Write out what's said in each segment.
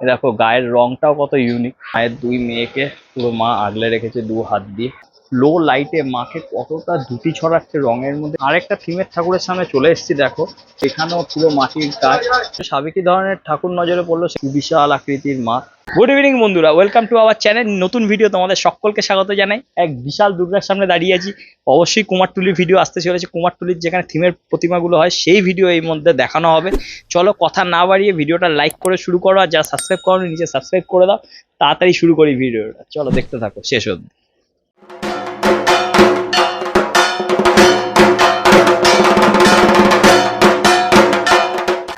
দেখো, গায়ের রংটাও কত ইউনিক মায়ের দুই মেয়েকে পুরো মা আগলে রেখেছে দু হাত দিয়ে। লো লাইটে মাকে কতটা দুটি ছড়াচ্ছে রঙের মধ্যে। আরেকটা থিমের ঠাকুরের সামনে চলে এসেছি, দেখো। এখানেও পুরো মাটির কাজ। সাবেকি ধরনের ঠাকুর নজরে পড়ল বিশাল আকৃতির মা গুড ইভিনিং বন্ধুরা। ওয়েলকাম টু আওয়ার চ্যানেল নতুন ভিডিও তোমাদের সকলকে স্বাগত জানাই। এক বিশাল দুর্গার সামনে দাঁড়িয়ে আছি। অবশ্যই কুমারটুলির ভিডিও আসতে চলেছে। কুমারটুলির যেখানে থিমের প্রতিমাগুলো হয়, সেই ভিডিও এই মধ্যে দেখানো হবে। চলো কথা না বাড়িয়ে ভিডিওটা লাইক করে শুরু করো। আর যা সাবস্ক্রাইব করো নিচে সাবস্ক্রাইব করে দাও। তাড়াতাড়ি শুরু করি ভিডিওটা চলো দেখতে থাকো। শেষ অবধি।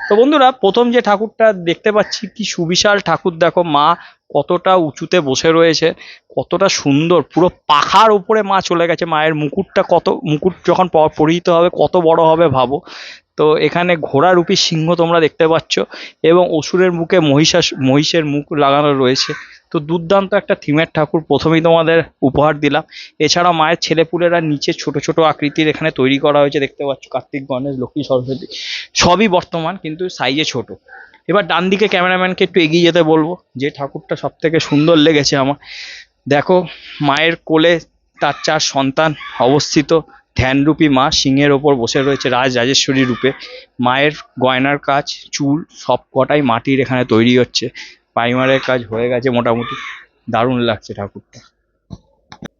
তো বন্ধুরা, প্রথম যে ঠাকুরটা দেখতে পাচ্ছি, কি সুবিশাল ঠাকুর। দেখো, মা কতটা উঁচুতে বসে রয়েছে, কতটা সুন্দর। পুরো পাখার উপরে মা চলে গেছে। মায়ের মুকুটটা কত, মুকুট যখন পরিহিত হবে, কত বড় হবে ভাবো। তো এখানে ঘোড়ারূপী সিংহ তোমরা দেখতে পাচ্ছ এবং অসুরের মুখে মহিষাস, মহিষের মুখ লাগানো রয়েছে। তো দুর্দান্ত একটা থিমের ঠাকুর প্রথমেই তোমাদের উপহার দিলাম। এছাড়া মায়ের ছেলেপুলেরা নিচে ছোট ছোট আকৃতির এখানে তৈরি করা হয়েছে। দেখতে পাচ্ছ কার্তিক, গণেশ, লক্ষ্মী, সরস্বতী, সবই বর্তমান কিন্তু সাইজে ছোট। এবার ডান দিকে ক্যামেরাম্যানকে একটু এগিয়ে যেতে বলব। যে ঠাকুরটা সব থেকে সুন্দর লেগেছে আমার। দেখো, মায়ের কোলে তার চার সন্তান অবস্থিত। ধ্যানরূপী মা সিংহের ওপর বসে রয়েছে রাজ রাজেশ্বরী রূপে। মায়ের গয়নার কাজ, চুল সব কটাই মাটির এখানে তৈরি হচ্ছে। প্রাইমারের কাজ হয়ে গেছে মোটামুটি। দারুণ লাগছে ঠাকুরটা।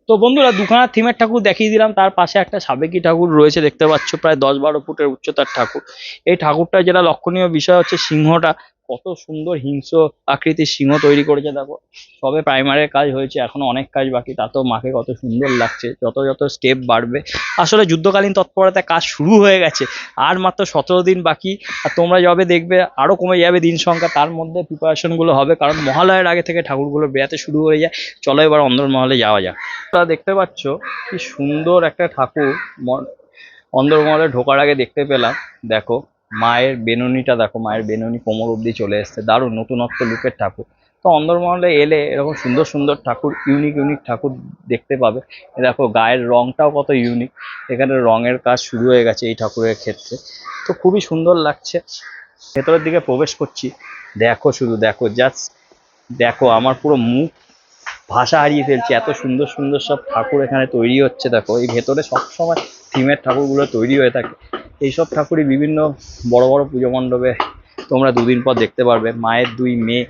তো বন্ধুরা, দুখানা থিমের ঠাকুর দেখিয়ে দিলাম। তার পাশে একটা সাবেকি ঠাকুর রয়েছে, দেখতে পাচ্ছ, প্রায় দশ বারো ফুটের উচ্চতার ঠাকুর। এই ঠাকুরটা যেটা লক্ষণীয় বিষয় হচ্ছে সিংহটা কত সুন্দর হিংস্র আকৃতির সিংহ তৈরি করেছে, দেখো। সবে প্রাইমারের কাজ হয়েছে, এখনও অনেক কাজ বাকি তাতেও মাকে কত সুন্দর লাগছে, যত যত স্টেপ বাড়বে। আসলে যুদ্ধকালীন তৎপরতা কাজ শুরু হয়ে গেছে, আর মাত্র সতেরো দিন বাকি, আর তোমরা যবে দেখবে, আরও কমে যাবে দিন সংখ্যা, তার মধ্যে প্রিপারেশনগুলো হবে, কারণ মহালয়ের আগে থেকে ঠাকুরগুলো বেরাতে শুরু হয়ে যায়। চলো এবার অন্দরমহলে যাওয়া যাক। তোমরা দেখতে পাচ্ছ, কি সুন্দর একটা ঠাকুর অন্দরমহলে ঢোকার আগে দেখতে পেলাম, দেখো। মায়ের বেনুনিটা দেখো, মায়ের বেনুনি কোমর অবধি চলে এসছে। দারুণ, নতুনত্ব লুকের ঠাকুর। তো অন্দরমহলে এলে এরকম সুন্দর সুন্দর ঠাকুর ইউনিক ইউনিক ঠাকুর দেখতে পাবে। দেখো, গায়ের রংটাও কত ইউনিক এখানে রঙের কাজ শুরু হয়ে গেছে এই ঠাকুরের ক্ষেত্রে। তো খুবই সুন্দর লাগছে। ভেতরের দিকে প্রবেশ করছি। দেখো শুধু, দেখো জাস্ট দেখো, আমার পুরো মুখ ভাষা হারিয়ে ফেলছি। এত সুন্দর সুন্দর সব ঠাকুর এখানে তৈরি হচ্ছে। দেখো, এই ভেতরে সবসময় থিমের ঠাকুরগুলো তৈরি হয়ে থাকে। এইসব ঠাকুরই বিভিন্ন বড় বড় পুজো মণ্ডপে তোমরা দুদিন পর দেখতে পারবে। মায়ের দুই মেয়ে,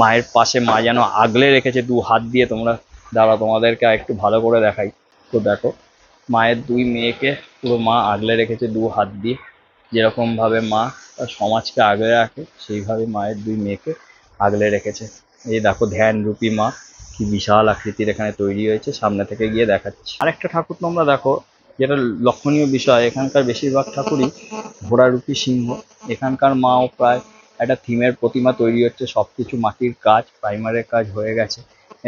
মায়ের পাশে মা যেন আগলে রেখেছে, দু হাত দিয়ে তোমরা দাঁড়া তোমাদেরকে একটু ভালো করে দেখাই। তো দেখো, মায়ের দুই মেয়েকে পুরো মা আগলে রেখেছে দু হাত দিয়ে। যেরকম ভাবে মা তার সমাজকে আগলে রাখে, সেইভাবে মায়ের দুই মেয়েকে আগলে রেখেছে। এই দেখো ধ্যান রূপী মা, কি বিশাল আকৃতির এখানে তৈরি হয়েছে। সামনে থেকে গিয়ে দেখাচ্ছি। আরেকটা ঠাকুর তোমরা দেখো যেটা লক্ষণীয় বিষয়, এখানকার বেশিরভাগ ঠাকুরই ঘোড়ারূপী সিংহ। এখানকার মাও প্রায় একটা থিমের প্রতিমা তৈরি হচ্ছে সব কিছু মাটির কাজ প্রাইমারের কাজ হয়ে গেছে।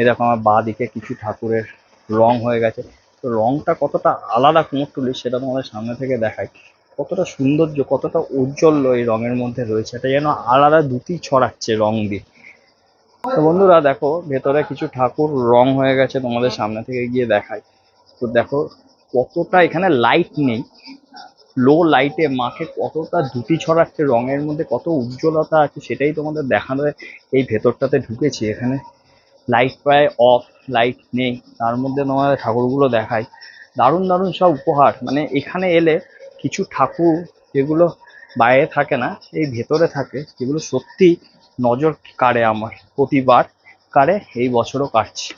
দেখো আমার বাঁ দিকে কিছু ঠাকুরের রং হয়ে গেছে। তো রংটা কতটা আলাদা কুমোরটুলি সেটা তোমাদের সামনে থেকে দেখাই। কতটা সৌন্দর্য, কতটা ঔজ্জ্বল্য এই রঙের মধ্যে রয়েছে। এটা যেন আলাদা দুটি ছড়াচ্ছে রং দিয়ে। তো বন্ধুরা দেখো, ভেতরে কিছু ঠাকুর রং হয়ে গেছে তোমাদের সামনে থেকে গিয়ে দেখাই। তো দেখো কতটা এখানে লাইট নেই লো লাইটে মাকে কতটা দুটি ছড়াচ্ছে, রঙের মধ্যে কত উজ্জ্বলতা আছে সেটাই তোমাদের দেখানো এই ভেতরটাতে ঢুকেছি এখানে। লাইট প্রায় অফ লাইট নেই, তার মধ্যে তোমাদের ঠাকুরগুলো দেখায় দারুণ দারুণ সব উপহার মানে এখানে এলে কিছু ঠাকুর যেগুলো বাইরে থাকে না, এই ভেতরে থাকে যেগুলো সত্যি নজর কাড়ে আমার, প্রতিবার কাড়ে, এই বছরও কাটছে।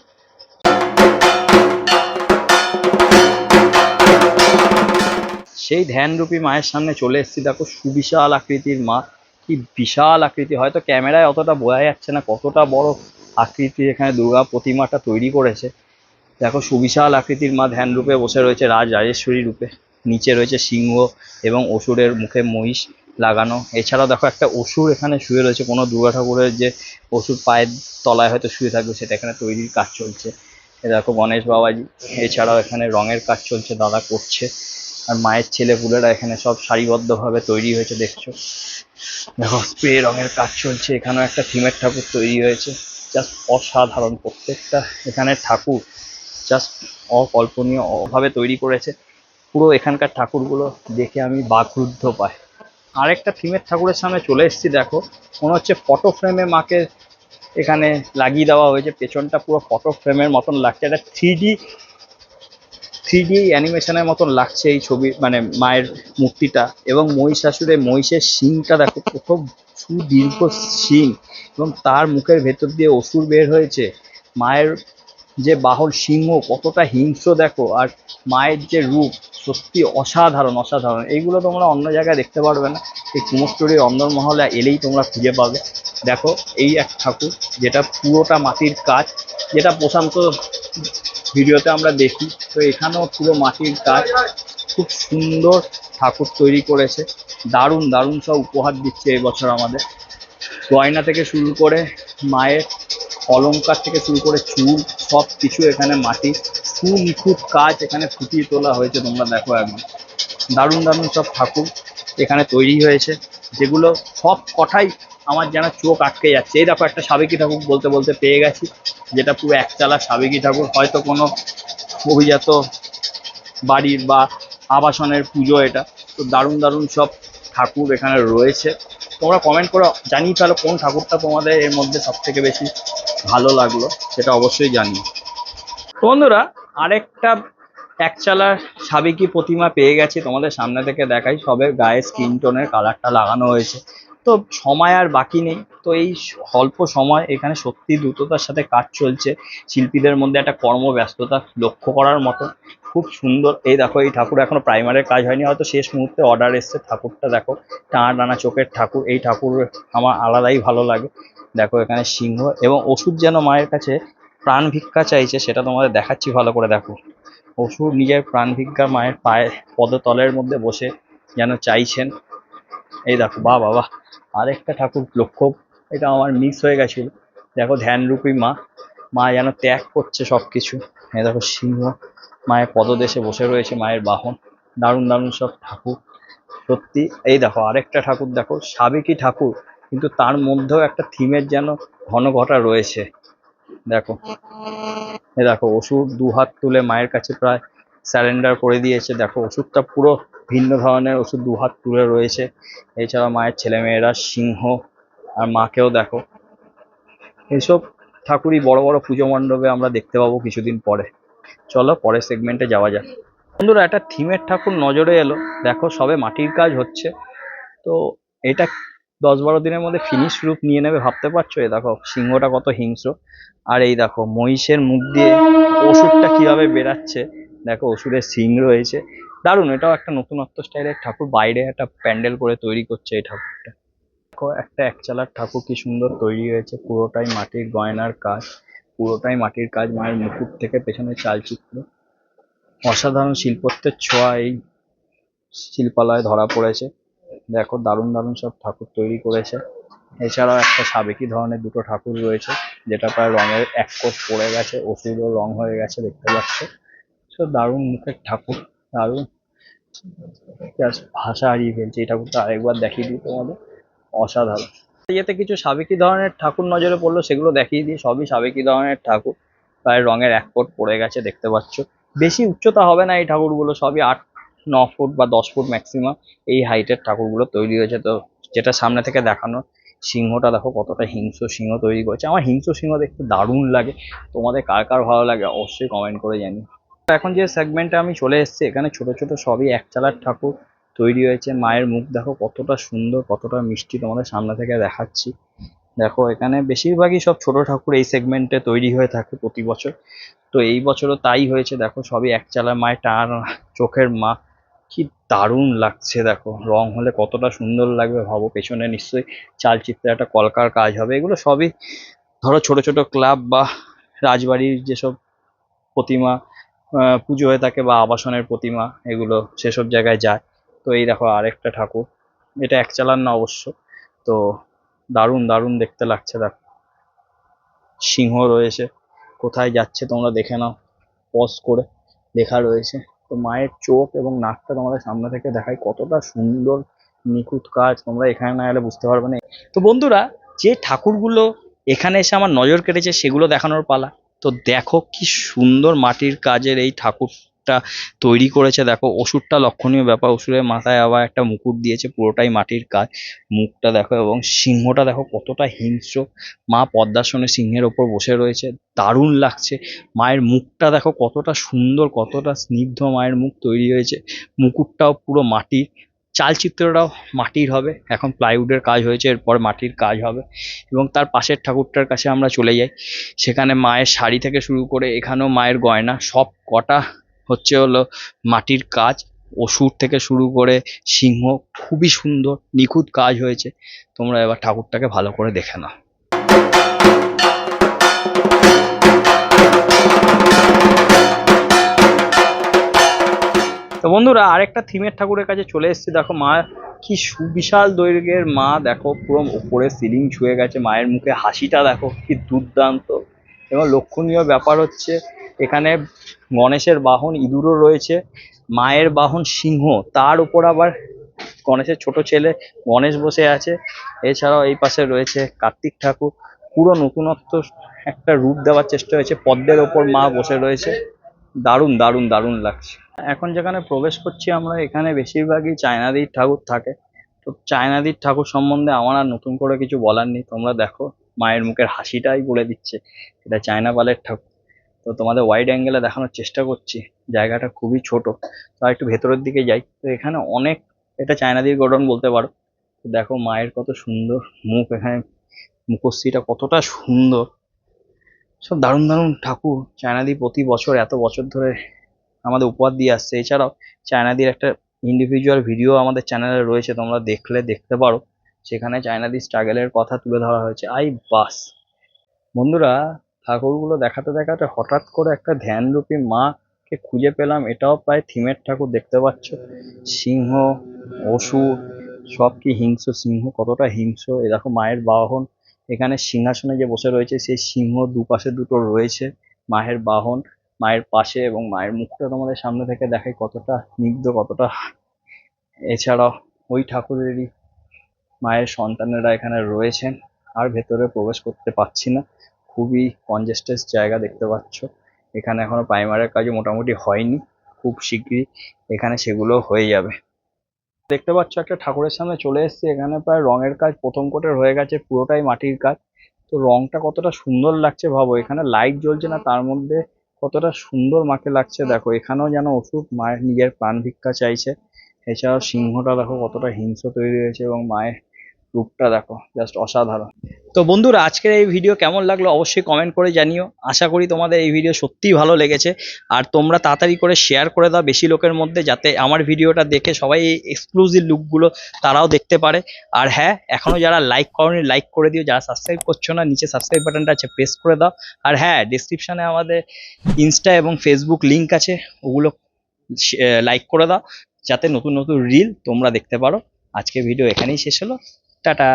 সেই ধ্যানরূপী মায়ের সামনে চলে এসেছি। দেখো, সুবিশাল আকৃতির মা। কি বিশাল আকৃতি। হয়তো ক্যামেরায় অতটা বোঝা যাচ্ছে না কতটা বড় আকৃতি এখানে দুর্গা প্রতিমাটা তৈরি করেছে। দেখো, সুবিশাল আকৃতির মা ধ্যান রূপে বসে রয়েছে রাজ রাজেশ্বরী রূপে। নিচে রয়েছে সিংহ এবং অসুরের মুখে মহিষ লাগানো। এছাড়াও দেখো, একটা অসুর এখানে শুয়ে রয়েছে। কোনো দুর্গা ঠাকুরের যে অসুর পায়ের তলায় হয়তো শুয়ে থাকবে, সেটা এখানে তৈরির কাজ চলছে। দেখো, গণেশ বাবাজি। এছাড়াও এখানে রঙের কাজ চলছে, দাদা করছে। আর মায়ের ছেলে পুলেরা এখানে সব সারিবদ্ধভাবে তৈরি হয়েছে, দেখছ? দেখো, স্প্রে রঙের কাজ চলছে, এখানেও একটা থিমের ঠাকুর তৈরি হয়েছে। জাস্ট অসাধারণ, প্রত্যেকটা এখানে ঠাকুর জাস্ট অকল্পনীয় অভাবে তৈরি করেছে। পুরো এখানকার ঠাকুরগুলো দেখে আমি বাকরুদ্ধ পাই। আরেকটা থিমের ঠাকুরের সামনে চলে এসেছি, দেখো। মনে হচ্ছে ফটো ফ্রেমে মাকে এখানে লাগিয়ে দেওয়া হয়েছে, পেছনটা পুরো ফটো ফ্রেমের মতন লাগছে। একটা থ্রি থ্রি ডি অ্যানিমেশনের মতন লাগছে এই ছবি মানে মায়ের মূর্তিটা। এবং মহিষাসুরের মহিষের শিংটা দেখো কত সুদীর্ঘ শিং। এবং তার মুখের ভেতর দিয়ে অসুর বের হয়েছে। মায়ের যে বাহন সিংহ, কতটা হিংস্র দেখো। আর মায়ের যে রূপ, সত্যি অসাধারণ অসাধারণ। এইগুলো তোমরা অন্য জায়গায় দেখতে পারবে না। এই কুমোরটুলির অন্দরমহলে এলেই তোমরা খুঁজে পাবে। দেখো, এই এক ঠাকুর, যেটা পুরোটা মাটির কাজ, যেটা প্রশান্ত ভিডিওতে আমরা দেখি। তো এখানেও পুরো মাটির কাজ খুব সুন্দর ঠাকুর তৈরি করেছে। দারুণ দারুণ সব উপহার দিচ্ছে এবছর আমাদের। গয়না থেকে শুরু করে মায়ের অলংকার থেকে শুরু করে চুল, সব কিছু এখানে মাটি। সুনিখুঁত কাজ এখানে ফুটিয়ে তোলা হয়েছে, তোমরা দেখো একদম। দারুণ দারুণ সব ঠাকুর এখানে তৈরি হয়েছে, যেগুলো সব কটাই আমার যেন চোখ আটকে যাচ্ছে। এই দেখো, একটা সাবেকি ঠাকুর বলতে বলতে পেয়ে গেছি, যেটা পুরো একচালা সাবেকি ঠাকুর। হয়তো কোনো অভিজাত বাড়ির বা আবাসনের পুজো এটা। তো দারুণ দারুণ সব ঠাকুর এখানে রয়েছে। তোমরা কমেন্ট করে জানিয়ে ফেলো কোন ঠাকুরটা তোমাদের এর মধ্যে সব থেকে বেশি ভালো লাগল, সেটা অবশ্যই জানি বন্ধুরা, আরেকটা একচালার সাবেকি প্রতিমা পেয়ে গেছি। তোমাদের সামনে থেকে দেখাই, সবে গায়ে স্কিন টোনের কালারটা লাগানো হয়েছে। তো সময় আর বাকি নেই। তো এই অল্প সময় এখানে সত্যি দ্রুততার সাথে কাজ চলছে। শিল্পীদের মধ্যে একটা কর্মব্যস্ততা লক্ষ্য করার মতো। খুব সুন্দর। এই দেখো, এই ঠাকুর এখনও প্রাইমারের কাজ হয়নি। হয়তো শেষ মুহূর্তে অর্ডার এসছে। ঠাকুরটা দেখো, টানা টানা চোখের ঠাকুর। এই ঠাকুর আমার আলাদাই ভালো লাগে। দেখো এখানে সিংহ এবং ওষুধ যেন মায়ের কাছে প্রাণ ভিক্ষা চাইছে, সেটা তোমাদের দেখাচ্ছি ভালো করে। দেখো, অসুর নিজের প্রাণ ভিক্ষা মায়ের পায়ে পদতলের মধ্যে বসে যেন চাইছেন। এই দেখো, বাহ বাবা আরেকটা ঠাকুর লক্ষ্য এটা আমার মিস হয়ে গেছিল। দেখো, ধ্যানরূপী মা। মা যেন ত্যাগ করছে সব কিছু এই দেখো, সিংহ। মায়ের পদদেশে বসে রয়েছে মায়ের বাহন। দারুণ দারুণ সব ঠাকুর। সত্যি, এই দেখো, আরেকটা ঠাকুর দেখো, সাবেকি ঠাকুর, কিন্তু তার মধ্যেও একটা থিমের যেন ঘন ঘটা রয়েছে। দেখো এ দেখো, অসুর দু হাত তুলে মায়ের কাছে প্রায় স্যারেন্ডার করে দিয়েছে। দেখো, ওষুধটা পুরো ভিন্ন ধরনের ওষুধ দু হাত তুলে রয়েছে। এছাড়া মায়ের ছেলেমেয়েরা সিংহ আর মাকেও দেখো। এইসব ঠাকুরই বড় বড় পুজো মণ্ডপে আমরা দেখতে পাবো কিছুদিন পরে। চলো পরের সেগমেন্টে যাওয়া যাক। বন্ধুরা, একটা থিমের ঠাকুর নজরে এলো। দেখো, সবে মাটির কাজ হচ্ছে। তো এটা দশ বারো দিনের মধ্যে ফিনিশ রূপ নিয়ে নেবে, ভাবতে পারছ? এই দেখো, সিংহটা কত হিংস্র। আর এই দেখো, মহিষের মুখ দিয়ে ওষুধটা কীভাবে বেরাচ্ছে দেখো ওষুধের সিং রয়েছে। দারুণ, এটাও একটা নতুনত্ব স্টাইলের ঠাকুর। বাইরে একটা প্যান্ডেল করে তৈরি করছে এই ঠাকুরটা। দেখো, একটা একচালার ঠাকুর কি সুন্দর তৈরি হয়েছে। পুরোটাই মাটির গয়নার কাজ। পুরোটাই মাটির কাজ, মায়ের মুকুট থেকে পেছনে চালচিত্র। অসাধারণ শিল্পত্বের ছোঁয়া এই শিল্পালয়ে ধরা পড়েছে। দেখো, দারুণ দারুণ সব ঠাকুর তৈরি করেছে। এছাড়াও একটা সাবেকি ধরনের দুটো ঠাকুর রয়েছে, যেটা প্রায় রঙের এক কোট পড়ে গেছে। ওষুধও রং হয়ে গেছে, দেখতে পাচ্ছ। তো দারুণ মুখের ঠাকুর, দারুণ। জাস্ট ভাষা হারিয়ে ফেলছে এই ঠাকুরটা আরেকবার দেখিয়ে দিই তোমাদের, অসাধারণ। ইয়েতে কিছু সাবেকি ধরনের ঠাকুর নজরে পড়ল, সেগুলো দেখিয়ে দিই, সবই সাবেকি ধরনের ঠাকুর। প্রায় রঙের এক ফুট পড়ে গেছে, দেখতে পাচ্ছ। বেশি উচ্চতা হবে না এই ঠাকুরগুলো, সবই আট, ন ফুট বা দশ ফুট ম্যাক্সিমাম এই হাইটের ঠাকুরগুলো তৈরি হয়েছে। তো যেটা সামনে থেকে দেখানো সিংহটা দেখো কতটা হিংস্র সিংহ তৈরি করেছে। আমার হিংস্র সিংহ দেখতে দারুণ লাগে। তোমাদের কার কার ভালো লাগে অবশ্যই কমেন্ট করে জানি এখন যে সেগমেন্টে আমি চলে এসেছি, এখানে ছোট ছোট সবই এক চালার ঠাকুর তৈরি হয়েছে। মায়ের মুখ দেখো কতটা সুন্দর, কতটা মিষ্টি তোমাদের সামনে থেকে দেখাচ্ছি। দেখো এখানে বেশিরভাগই সব ছোট ঠাকুর এই সেগমেন্টে তৈরি হয়ে থাকে প্রতি বছর। তো এই বছরও তাই হয়েছে, দেখো সবই একচালা। মায়ের টান চোখের মা, কি দারুণ লাগছে দেখো। রং হলে কতটা সুন্দর লাগবে ভাবো, পেছনে নিশ্চয়ই চালচিত্রে একটা কলকার কাজ হবে। এগুলো সবই ধরো ছোট ছোট ক্লাব বা রাজবাড়ির যেসব প্রতিমা পুজো হয়ে থাকে বা আবাসনের প্রতিমা, এগুলো সেসব জায়গায় যায়। তো এই দেখো আরেকটা ঠাকুর। এটা এক চালান না অবশ্য। তো দারুণ দারুণ দেখতে লাগছে, দেখো। সিংহ রয়েছে। কোথায় যাচ্ছে তোমরা দেখে নাও। পজ করে লেখা রয়েছে। তো মায়ের চোখ এবং নাকটা তোমাদের সামনে থেকে দেখায় কতটা সুন্দর, নিখুঁত কাজ। তোমরা এখানে না এলে বুঝতে পারবে না। তো বন্ধুরা, যে ঠাকুরগুলো এখানে এসে আমার নজর কেটেছে, সেগুলো দেখানোর পালা। তো দেখো কি সুন্দর মাটির কাজের এই ঠাকুর মুকুটটা তৈরি করেছে। দেখো অসুরটা লক্ষণীয় ব্যাপার। অসুরের মাথায় আবার একটা মুকুট দিয়েছে, পুরোটাই মাটির কাজ। মুখটা দেখো এবং সিংহটা দেখো কতটা হিংস্র। মা পদ্মাসনে সিংহের ওপর বসে রয়েছে। দারুণ লাগছে। মায়ের মুখটা দেখো কতটা সুন্দর, কতটা স্নিগ্ধ মায়ের মুখ তৈরি হয়েছে। মুকুটটাও পুরো মাটির। চালচিত্রটাও মাটির হবে। এখন প্লাইউডের কাজ হয়েছে, এরপর মাটির কাজ হবে এবং তার পাশের ঠাকুরটার কাছে আমরা চলে যাই। সেখানে মায়ের শাড়ি থেকে শুরু করে এখানেও মায়ের গয়না, সব কটা হচ্ছে হলো মাটির কাজ। অসুর থেকে শুরু করে সিংহ, খুবই সুন্দর, নিখুঁত কাজ হয়েছে। তোমরা এবার ঠাকুরটাকে ভালো করে দেখে নাও। তো বন্ধুরা, আরেকটা থিমের ঠাকুরের কাছে চলে এসেছি। দেখো মা, কি সুবিশাল দৈর্ঘ্যের মা। দেখো, পুরো উপরে সিলিং ছুঁয়ে গেছে। মায়ের মুখে হাসিটা দেখো, কি দুর্দান্ত। এবং লক্ষণীয় ব্যাপার হচ্ছে, এখানে গণেশের বাহন ইঁদুরও রয়েছে। মায়ের বাহন সিংহ, তার উপর আবার গণেশের ছোট ছেলে গণেশ বসে আছে। এছাড়াও এই পাশে রয়েছে কার্তিক ঠাকুর। পুরো নতুনত্ব একটা রূপ দেওয়ার চেষ্টা হয়েছে। পদ্মের ওপর মা বসে রয়েছে। দারুণ দারুণ দারুণ লাগছে। এখন যেখানে প্রবেশ করছি আমরা, এখানে বেশিরভাগই চায়নাদির ঠাকুর থাকে। তো চায়নাদির ঠাকুর সম্বন্ধে আমার আর নতুন করে কিছু বলার নেই। তোমরা দেখো, মায়ের মুখের হাসিটাই বলে দিচ্ছে। এটা চায়না পালের ঠাকুর। তো তোমাদের ওয়াইড অ্যাঙ্গেলে দেখানোর চেষ্টা করছি। জায়গাটা খুবই ছোট। তো একটু ভেতরের দিকে যাই। তো এখানে অনেক, এটা চায়নাদির গোডন বলতে পারো। দেখো মায়ের কত সুন্দর মুখ। এখানে মুখশ্রীটা কতটা সুন্দর। সব দারুণ দারুণ ঠাকুর চায়নাদি প্রতি বছর এত বছর ধরে আমাদের উপহার দিয়ে আসছে। এছাড়াও চায়নাদির একটা ইন্ডিভিজুয়াল ভিডিও আমাদের চ্যানেলে রয়েছে, তোমরা দেখলে দেখতে পারো। সেখানে চায়নাদি স্ট্রাগলের কথা তুলে ধরা হয়েছে। আই বাস। বন্ধুরা, ঠাকুরগুলো দেখাতে দেখাতে হঠাৎ করে একটা ধ্যানরূপী মাকে খুঁজে পেলাম। এটাও প্রায় থিমের ঠাকুর, দেখতে পাচ্ছ? সিংহ, অসুর, সব কি হিংস্র সিংহ, কতটা হিংস্র। এরকম মায়ের বাহন এখানে সিংহাসনে যে বসে রয়েছে, সেই সিংহ দুপাশে দুটো রয়েছে, মায়ের বাহন, মায়ের পাশে এবং মায়ের মুখটা তোমাদের সামনে থেকে দেখাই কতটা স্নিগ্ধ, কতটা এছাড়াও ওই ঠাকুরেরই মায়ের সন্তানেরা এখানে রয়েছেন, আর ভেতরে প্রবেশ করতে পারছি না। খুবই কনজেস্টেড জায়গা দেখতে পাচ্ছ। এখানে এখনও প্রাইমারের কাজও মোটামুটি হয়নি, খুব শিগগিরই এখানে সেগুলো হয়ে যাবে। দেখতে পাচ্ছ একটা ঠাকুরের সামনে চলে এসেছি। এখানে প্রায় রঙের কাজ প্রথম কোটের হয়ে গেছে, পুরোটাই মাটির কাজ। তো রংটা কতটা সুন্দর লাগছে ভাবো, এখানে লাইট জ্বলছে না, তার মধ্যে কতটা সুন্দর মাকে লাগছে দেখো। এখানেও যেন অসুখ, মায়ের নিজের প্রাণ ভিক্ষা চাইছে। এছাড়াও সিংহটা দেখো কতটা হিংস্র তৈরি হয়েছে এবং মায়ের রূপটা দেখো জাস্ট অসাধারণ। তো বন্ধুরা, আজকের এই ভিডিও কেমন লাগল অবশ্যই কমেন্ট করে জানিও। আশা করি তোমাদের এই ভিডিও সত্যিই ভালো লেগেছে। আর তোমরা তাড়াতাড়ি করে শেয়ার করে দাও বেশি লোকের মধ্যে, যাতে আমার ভিডিওটা দেখে সবাই এই এক্সক্লুসিভ লুকগুলো তারাও দেখতে পারে। আর হ্যাঁ এখনও যারা লাইক করনি লাইক করে দিও। যারা সাবস্ক্রাইব করছ না, নিচে সাবস্ক্রাইব বাটনটা আছে প্রেস করে দাও। আর হ্যাঁ ডিসক্রিপশনে আমাদের ইনস্টা এবং ফেসবুক লিঙ্ক আছে, ওগুলো লাইক করে দাও। যাতে নতুন নতুন রিল তোমরা দেখতে পারো। আজকে ভিডিও এখানেই শেষ হলো। টাটা!